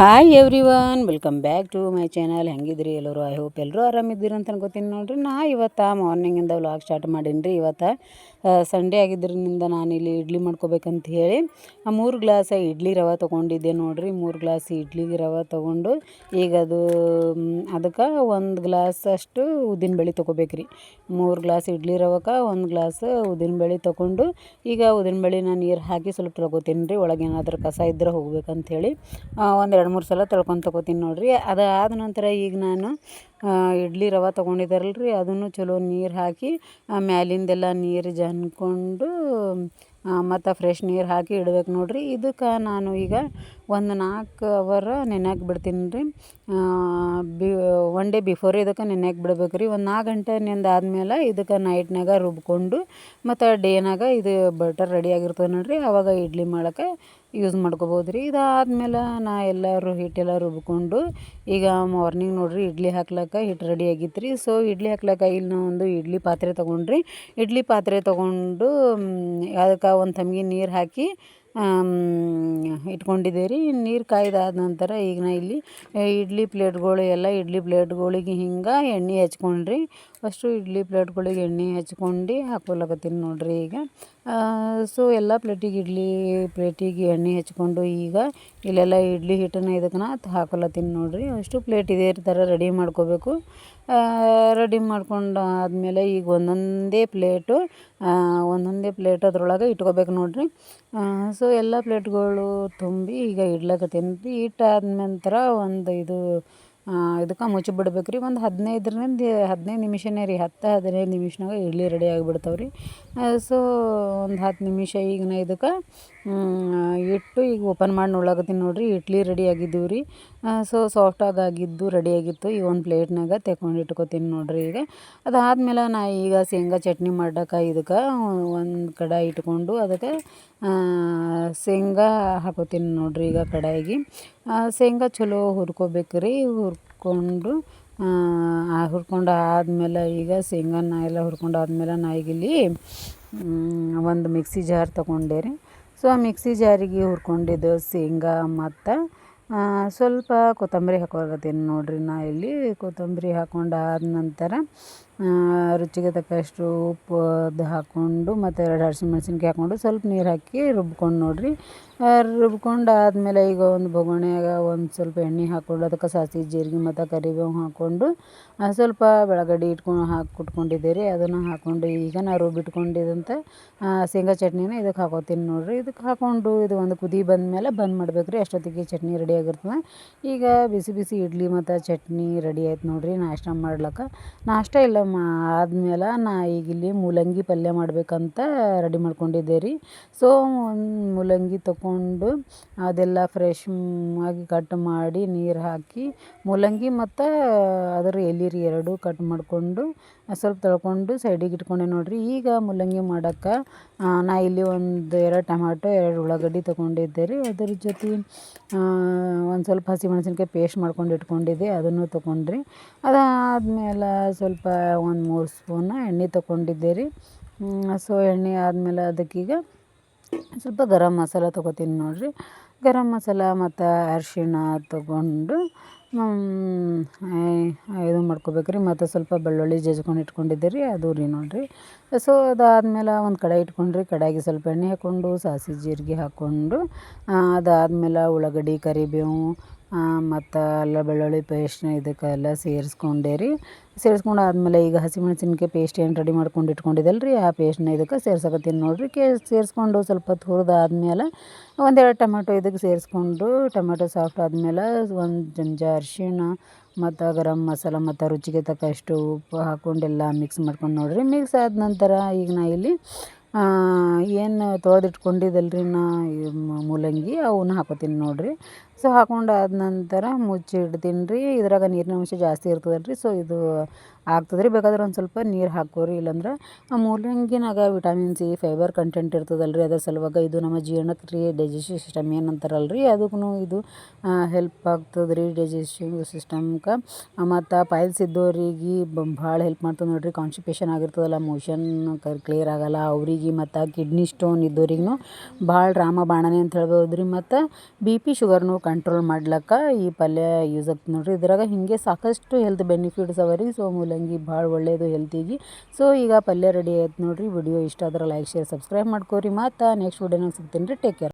Hi everyone welcome back to my channel ಹೆಂಗಿದ್ರಿ ಎಲ್ಲರೂ? I hope ಎಲ್ಲರೂ ಆರಾಮಿದ್ದೀರಿ ಅಂತ ಅನ್ಕೋತೀನಿ ನೋಡ್ರಿ. ನಾ ಇವತ್ತು ಮಾರ್ನಿಂಗಿಂದ ವ್ಲಾಗ್ ಸ್ಟಾರ್ಟ್ ಮಾಡೀನಿ ರೀ ಇವತ್ತು ಸಂಡೇ ಆಗಿದ್ದರಿಂದ ಇಲ್ಲಿ ಇಡ್ಲಿ ಮಾಡ್ಕೋಬೇಕಂತ ಹೇಳಿ, ಆ, ಮೂರು ಗ್ಲಾಸ್ ಇಡ್ಲಿ ರವೆ ತೊಗೊಂಡಿದ್ದೆ ನೋಡಿರಿ, ಮೂರು ಗ್ಲಾಸ್ ಇಡ್ಲಿ ರವೆ ತೊಗೊಂಡು, ಈಗ ಅದು ಅದಕ್ಕೆ ಒಂದು ಗ್ಲಾಸ್ ಅಷ್ಟು ಉದ್ದಿನ ಬೇಳೆ ತೊಗೋಬೇಕ್ರಿ. ಮೂರು ಗ್ಲಾಸ್ ಇಡ್ಲಿ ರವಕ್ಕೆ, ಒಂದು ಗ್ಲಾಸ್ ಉದ್ದಿನ ಬೇಳೆ ತೊಗೊಂಡು, ಈಗ ಉದ್ದಿನ ಬೇಳೆನ ನೀರು ಹಾಕಿ ಸ್ವಲ್ಪ ತೊಗೋತೀನಿ ರೀ, ಒಳಗೆ ಏನಾದರೂ ಕಸ ಇದ್ರೆ ಹೋಗ್ಬೇಕಂತ ಹೇಳಿ ಒಂದು ಎರಡು ಮೂರು ಸಲ ತೊಳ್ಕೊಂಡು ತೊಗೋತೀನಿ ನೋಡಿರಿ. ಅದಾದ ನಂತರ ಈಗ ನಾನು ಇಡ್ಲಿ ರವೆ ತೊಗೊಂಡಿದ್ದಾರಲ್ರಿ ಅದನ್ನು ಚಲೋ ನೀರು ಹಾಕಿ ಮ್ಯಾಲಿಂದೆಲ್ಲ ನೀರು ಜನ್ಕೊಂಡು ಮತ್ತು ಫ್ರೆಶ್ ನೀರು ಹಾಕಿ ಇಡ್ಬೇಕು ನೋಡಿರಿ. ಇದಕ್ಕೆ ನಾನು ಈಗ ಒಂದು ನಾಲ್ಕು ಅವರ್ ನೆನೆಯೋಕೆ ಬಿಡ್ತೀನಿ ರೀ ಬಿ ಒನ್ ಡೇ ಬಿಫೋರ್ ಇದಕ್ಕೆ ನೆನೆಯೋಕೆ ಬಿಡ್ಬೇಕು ರೀ ಒಂದು ನಾಲ್ಕು ಗಂಟೆ ನೆಂದಾದ್ಮೇಲೆ ಇದಕ್ಕೆ ನೈಟ್ನಾಗ ರುಬ್ಕೊಂಡು ಮತ್ತು ಡೇನಾಗ ಇದು ಬಟರ್ ರೆಡಿ ಆಗಿರ್ತದೆ ನೋಡ್ರಿ. ಆವಾಗ ಇಡ್ಲಿ ಮಾಡೋಕ್ಕೆ ಯೂಸ್ ಮಾಡ್ಕೋಬೋದು ರೀ ಇದಾದ್ಮೇಲೆ ನಾ ಎಲ್ಲರೂ ಹಿಟ್ಟೆಲ್ಲ ರುಬ್ಕೊಂಡು ಈಗ ಮಾರ್ನಿಂಗ್ ನೋಡಿರಿ ಇಡ್ಲಿ ಹಾಕ್ಲಕ್ಕ ಹಿಟ್ಟು ರೆಡಿ ಆಗಿತ್ತು ರೀ ಸೊ ಇಡ್ಲಿ ಹಾಕ್ಲಕ್ಕ ಇಲ್ಲಿ ನಾ ಒಂದು ಇಡ್ಲಿ ಪಾತ್ರೆ ತೊಗೊಂಡ್ರಿ. ಇಡ್ಲಿ ಪಾತ್ರೆ ತೊಗೊಂಡು ಅದಕ್ಕೆ ಒಂದು ತಮ್ಗೆ ನೀರು ಹಾಕಿ ಇಟ್ಕೊಂಡಿದ್ದೆ ರೀ ನೀರು ಕಾಯ್ದಾದ ನಂತರ ಈಗ ನಾ ಇಲ್ಲಿ, ಇಡ್ಲಿ ಪ್ಲೇಟ್ಗಳು ಎಲ್ಲ, ಇಡ್ಲಿ ಪ್ಲೇಟ್ಗಳಿಗೆ ಹಿಂಗೆ ಎಣ್ಣೆ ಹಚ್ಕೊಂಡ್ರಿ. ಫಸ್ಟು ಇಡ್ಲಿ ಪ್ಲೇಟ್ಗಳಿಗೆ ಎಣ್ಣೆ ಹಚ್ಕೊಂಡು ಹಾಕೊಳಕತ್ತೀನಿ ನೋಡಿರಿ ಈಗ. ಸೊ ಎಲ್ಲ ಪ್ಲೇಟಿಗೆ ಇಡ್ಲಿ, ಪ್ಲೇಟಿಗೆ ಎಣ್ಣೆ ಹಚ್ಕೊಂಡು ಈಗ ಇಲ್ಲೆಲ್ಲ ಇಡ್ಲಿ ಹಿಟ್ಟನ್ನ ಇದಕ್ಕನ ಹಾಕೊಳತ್ತೀನಿ ನೋಡ್ರಿ. ಅಷ್ಟು ಪ್ಲೇಟ್ ಇದೇ ಥರ ರೆಡಿ ಮಾಡ್ಕೋಬೇಕು. ರೆಡಿ ಮಾಡ್ಕೊಂಡು ಆದಮೇಲೆ ಈಗ ಒಂದೊಂದೇ ಪ್ಲೇಟು ಒಂದೊಂದೇ ಪ್ಲೇಟ್ ಅದ್ರೊಳಗೆ ಇಟ್ಕೋಬೇಕು ನೋಡಿರಿ. ಸೊ ಎಲ್ಲ ಪ್ಲೇಟ್ಗಳು ತುಂಬಿ ಈಗ ಇಡ್ಲಕತ್ತೀನಿ. ರೀ ಇಟ್ಟಾದ ನಂತರ ಒಂದು ಇದು ಇದಕ್ಕೆ ಮುಚ್ಚಿ ಬಿಡ್ಬೇಕು ರೀ ಒಂದು ಹದಿನೈದರಿಂದ ಹದಿನೈದು ನಿಮಿಷನೇ ರೀ, ಹತ್ತು ಹದಿನೈದು ನಿಮಿಷನಾಗ ಇಡ್ಲಿ ರೆಡಿ ಆಗಿಬಿಡ್ತಾವೆ ರೀ ಸೊ, ಒಂದು ಹತ್ತು ನಿಮಿಷ ಈಗ ನಾ ಇದಕ್ಕೆ ಇಟ್ಟು ಈಗ ಓಪನ್ ಮಾಡಿ ನೋಡ್ಲಾಕತ್ತೀನಿ ನೋಡ್ರಿ. ಇಡ್ಲಿ ರೆಡಿ ಆಗಿದ್ದೀವಿ ರೀ. ಸೊ ಸಾಫ್ಟಾಗಿ ಆಗಿದ್ದು ರೆಡಿ ಆಗಿತ್ತು. ಈ ಒಂದು ಪ್ಲೇಟ್ನಾಗ ತೆಕೊಂಡು ಇಟ್ಕೊತೀನಿ ನೋಡ್ರಿ ಈಗ. ಅದಾದ್ಮೇಲೆ ನಾ ಈಗ ಶೇಂಗಾ ಚಟ್ನಿ ಮಾಡಕ್ಕೆ ಇದಕ್ಕೆ ಒಂದು ಕಡಾಯಿ ಇಟ್ಕೊಂಡು ಅದಕ್ಕೆ ಶೇಂಗಾ ಹಾಕೋತೀನಿ ನೋಡ್ರಿ ಈಗ ಕಡಾಯಿಗೆ. ಶೇಂಗಾ ಚಲೋ ಹುರ್ಕೋಬೇಕು ರೀ. ಹುರ್ಕೊಂಡು ಹುರ್ಕೊಂಡು ಆದಮೇಲೆ ಈಗ ಶೇಂಗಾನ ಎಲ್ಲ ಹುರ್ಕೊಂಡು ಆದಮೇಲೆ ನಾ ಇಲ್ಲಿ ಒಂದು ಮಿಕ್ಸಿ ಜಾರ್ ತೊಗೊಂಡೆ ರೀ. ಸೊ ಮಿಕ್ಸಿ ಜಾರಿಗೆ ಹುರ್ಕೊಂಡಿದ್ದು ಶೇಂಗಾ ಮತ್ತು ಸ್ವಲ್ಪ ಕೊತ್ತಂಬರಿ ಹಾಕೋಗತ್ತೀನಿ ನೋಡ್ರಿ ನಾ ಇಲ್ಲಿ. ಕೊತ್ತಂಬರಿ ಹಾಕೊಂಡು ಆದ ನಂತರ ರುಚಿಗೆ ತಕ್ಕಷ್ಟು ಉಪ್ಪು ಅದು ಹಾಕ್ಕೊಂಡು ಮತ್ತು ಎರಡು ಹಸಿಮೆಣ್ಸಿನ್ಕಾಯಿ ಹಾಕ್ಕೊಂಡು ಸ್ವಲ್ಪ ನೀರು ಹಾಕಿ ರುಬ್ಕೊಂಡು ನೋಡಿರಿ. ರುಬ್ಕೊಂಡು ಆದಮೇಲೆ ಈಗ ಒಂದು ಬೊಗಣ್ಯಾಗ ಒಂದು ಸ್ವಲ್ಪ ಎಣ್ಣೆ ಹಾಕ್ಕೊಂಡು ಅದಕ್ಕೆ ಸಾಸಿವೆ, ಜೀರಿಗೆ ಮತ್ತು ಕರಿಬೇವು ಹಾಕ್ಕೊಂಡು ಸ್ವಲ್ಪ ಬೆಳಗಡ್ಡಿ ಇಟ್ಕೊಂಡು ಹಾಕಿ ಕುಟ್ಕೊಂಡಿದ್ದೆ ರೀ ಅದನ್ನು ಹಾಕ್ಕೊಂಡು ಈಗ ನಾ ರುಬ್ಬಿಟ್ಕೊಂಡಿದ್ದಂಥ ಶೇಂಗಾ ಚಟ್ನಿನ ಇದಕ್ಕೆ ಹಾಕೋತೀನಿ ನೋಡಿರಿ. ಇದಕ್ಕೆ ಹಾಕ್ಕೊಂಡು ಇದು ಒಂದು ಕುದಿ ಬಂದ ಮೇಲೆ ಬಂದ್ ಮಾಡ್ಬೇಕು ರೀ ಅಷ್ಟೊತ್ತಿಗೆ ಚಟ್ನಿ ರೆಡಿ ಆಗಿರ್ತದೆ. ಈಗ ಬಿಸಿ ಬಿಸಿ ಇಡ್ಲಿ ಮತ್ತು ಚಟ್ನಿ ರೆಡಿ ಆಯ್ತು ನೋಡಿರಿ. ನಾಷ್ಟ ಮಾಡ್ಲಿಕ್ಕೆ. ನಾಷ್ಟ ಇಲ್ಲ ಮಾ, ಆದ್ಮೇಲೆ ನಾ ಈಗ ಇಲ್ಲಿ ಮೂಲಂಗಿ ಪಲ್ಯ ಮಾಡಬೇಕಂತ ರೆಡಿ ಮಾಡ್ಕೊಂಡಿದ್ದೆ ರೀ. ಸೊ ಮೂಲಂಗಿ ತಗೊಂಡು ಅದೆಲ್ಲ ಫ್ರೆಶ್ ಆಗಿ ಕಟ್ ಮಾಡಿ ನೀರು ಹಾಕಿ, ಮೂಲಂಗಿ ಮತ್ತು ಅದರ ಎಲೆ ರೀ ಎರಡೂ ಕಟ್ ಮಾಡಿಕೊಂಡು ಸ್ವಲ್ಪ ತೊಳ್ಕೊಂಡು ಸೈಡಿಗೆ ಇಟ್ಕೊಂಡೆ ನೋಡಿರಿ. ಈಗ ಮೂಲಂಗಿ ಮಾಡೋಕ್ಕೆ ನಾ ಇಲ್ಲಿ ಒಂದು ಎರಡು ಟಮಾಟೊ, ಎರಡು ಉಳ್ಳಾಗಡ್ಡಿ ತೊಗೊಂಡಿದ್ದೆ ರೀ. ಅದ್ರ ಜೊತೆ ಒಂದು ಸ್ವಲ್ಪ ಹಸಿಮೆಣಸಿನ್ಕಾಯಿ ಪೇಸ್ಟ್ ಮಾಡ್ಕೊಂಡು ಇಟ್ಕೊಂಡಿದ್ದೆ, ಅದನ್ನು ತೊಗೊಂಡ್ರಿ. ಅದಾದಮೇಲೆ ಸ್ವಲ್ಪ ಒಂದು ಮೂರು ಸ್ಪೂನ ಎಣ್ಣೆ ತೊಗೊಂಡಿದ್ದೆ ರೀ. ಸೊ ಎಣ್ಣೆ ಆದಮೇಲೆ ಅದಕ್ಕೀಗ ಸ್ವಲ್ಪ ಗರಂ ಮಸಾಲ ತೊಗೋತೀನಿ ನೋಡಿರಿ. ಗರಂ ಮಸಾಲ ಮತ್ತು ಅರಿಶಿಣ ತೊಗೊಂಡು ಇದು ಮಾಡ್ಕೋಬೇಕು ರೀ ಮತ್ತು ಸ್ವಲ್ಪ ಬೆಳ್ಳುಳ್ಳಿ ಜಜ್ಕೊಂಡು ಇಟ್ಕೊಂಡಿದ್ದೆ ರೀ ಅದು ರೀ ನೋಡಿರಿ. ಸೊ, ಅದಾದ್ಮೇಲೆ ಒಂದು ಕಡಾಯಿ ಇಟ್ಕೊಂಡ್ರಿ, ಕಡಾಯಿಗೆ ಸ್ವಲ್ಪ ಎಣ್ಣೆ ಹಾಕ್ಕೊಂಡು ಸಾಸಿವೆ ಜೀರಿಗೆ ಹಾಕ್ಕೊಂಡು ಅದಾದ್ಮೇಲೆ ಉಳ್ಳಾಗಡ್ಡಿ, ಕರಿಬೇವು ಮತ್ತು ಅಲ್ಲ ಬೆಳ್ಳುಳ್ಳಿ ಪೇಸ್ಟ್ನ ಇದಕ್ಕೆಲ್ಲ ಸೇರಿಸ್ಕೊಂಡೆ ರೀ ಸೇರಿಸ್ಕೊಂಡು ಆದಮೇಲೆ ಈಗ ಹಸಿಮೆಣ್ಸಿನ್ಕಾಯಿ ಪೇಸ್ಟ್ ಏನು ರೆಡಿ ಮಾಡ್ಕೊಂಡು ಇಟ್ಕೊಂಡಿದ್ದಲ್ಲ ರೀ ಆ ಪೇಸ್ಟ್ನ ಇದಕ್ಕೆ ಸೇರ್ಸಕತ್ತೀನಿ ನೋಡಿರಿ. ಕೇ, ಸೇರಿಸ್ಕೊಂಡು ಸ್ವಲ್ಪ ಹೊತ್ತು ಆದಮೇಲೆ ಒಂದೆರಡು ಟೊಮೆಟೊ ಇದಕ್ಕೆ ಸೇರಿಸ್ಕೊಂಡು, ಟೊಮೆಟೊ ಸಾಫ್ಟ್ ಆದಮೇಲೆ ಒಂದು ಜಂಜ ಅರಿಶಿಣ ಮತ್ತು ಗರಂ ಮಸಾಲ ಮತ್ತು ರುಚಿಗೆ ತಕ್ಕಷ್ಟು ಉಪ್ಪು ಹಾಕೊಂಡೆಲ್ಲ ಮಿಕ್ಸ್ ಮಾಡ್ಕೊಂಡು ನೋಡಿರಿ. ಮಿಕ್ಸ್ ಆದ ನಂತರ ಈಗ ನಾ ಇಲ್ಲಿ ಏನು ತೊಳೆದಿಟ್ಕೊಂಡಿದ್ದಲ್ರಿ ನಾ ಮೂಲಂಗಿ ಅವನ್ನ ಹಾಕೋತೀನಿ ನೋಡಿರಿ. ಸೊ ಹಾಕೊಂಡು ಆದ ನಂತರ ಮುಚ್ಚಿ ಇಡ್ತೀನಿ ರೀ ಇದ್ರಾಗ ನೀರಿನ ಅಂಶ ಜಾಸ್ತಿ ಇರ್ತದಲ್ಲ ರೀ ಸೊ ಇದು ಆಗ್ತದೆ ರೀ ಬೇಕಾದ್ರೆ ಒಂದು ಸ್ವಲ್ಪ ನೀರು ಹಾಕೋರಿ ಇಲ್ಲಾಂದ್ರೆ ಮೂಲಂಗಿನಾಗ ವಿಟಮಿನ್ ಸಿ, ಫೈಬರ್ ಕಂಟೆಂಟ್ ಇರ್ತದಲ್ಲ ರೀ ಅದ್ರ ಸಲುವಾಗ ಇದು ನಮ್ಮ ಜೀರ್ಣಕ್ರಿಯೆ, ಡೈಜೆಸ್ಟಿವ್ ಸಿಸ್ಟಮ್ ಏನು ಅಂತಾರಲ್ಲ ರೀ ಅದಕ್ಕೂ ಇದು ಹೆಲ್ಪ್ ಆಗ್ತದೆ ರೀ ಡೈಜೆಸ್ಟಿವ್ ಸಿಸ್ಟಮ್ಗೆ ಮತ್ತು ಪೈಲ್ಸ್ ಇದ್ದವರಿಗೆ ಭಾಳ ಹೆಲ್ಪ್ ಮಾಡ್ತದೆ ನೋಡಿರಿ. ಕಾನ್ಸ್ಟಿಪೇಷನ್ ಆಗಿರ್ತದಲ್ಲ, ಮೋಷನ್ ಕ್ಲಿಯರ್ ಆಗಲ್ಲ. ಅವರಿಗೆ ಮತ್ತು ಕಿಡ್ನಿ ಸ್ಟೋನ್ ಇದ್ದೋರಿಗೂ ಭಾಳ ರಾಮಬಾಣನೇ ಅಂತ ಹೇಳ್ಬೋದು ರೀ ಮತ್ತು ಬಿ ಪಿ ಶುಗರ್ನು ಕಂಟ್ರೋಲ್ ಮಾಡ್ಲಕ್ಕ ಈ ಪಲ್ಯ ಯೂಸ್ ಆಗ್ತದೆ ನೋಡ್ರಿ. ಇದ್ರಾಗ ಹಿಂಗೆ ಸಾಕಷ್ಟು ಹೆಲ್ತ್ ಬೆನಿಫಿಟ್ಸ್ ಅವ ರೀ. ಸೊ ಮೂಲಂಗಿ ಭಾಳ ಒಳ್ಳೆಯದು ಹೆಲ್ತಿಗೆ ಸೊ ಈಗ ಪಲ್ಯ ರೆಡಿ ಆಯ್ತು ನೋಡ್ರಿ. ವಿಡಿಯೋ ಇಷ್ಟ ಆದ್ರೆ ಲೈಕ್ ಶೇರ್ ಸಬ್ಸ್ಕ್ರೈಬ್ ಮಾಡ್ಕೋರಿ. ಮತ್ತು ನೆಕ್ಸ್ಟ್ ವಿಡಿಯೋನಾಗ ಸಿಗ್ತೀನಿ ರೀ ಟೇಕ್ ಕೇರ್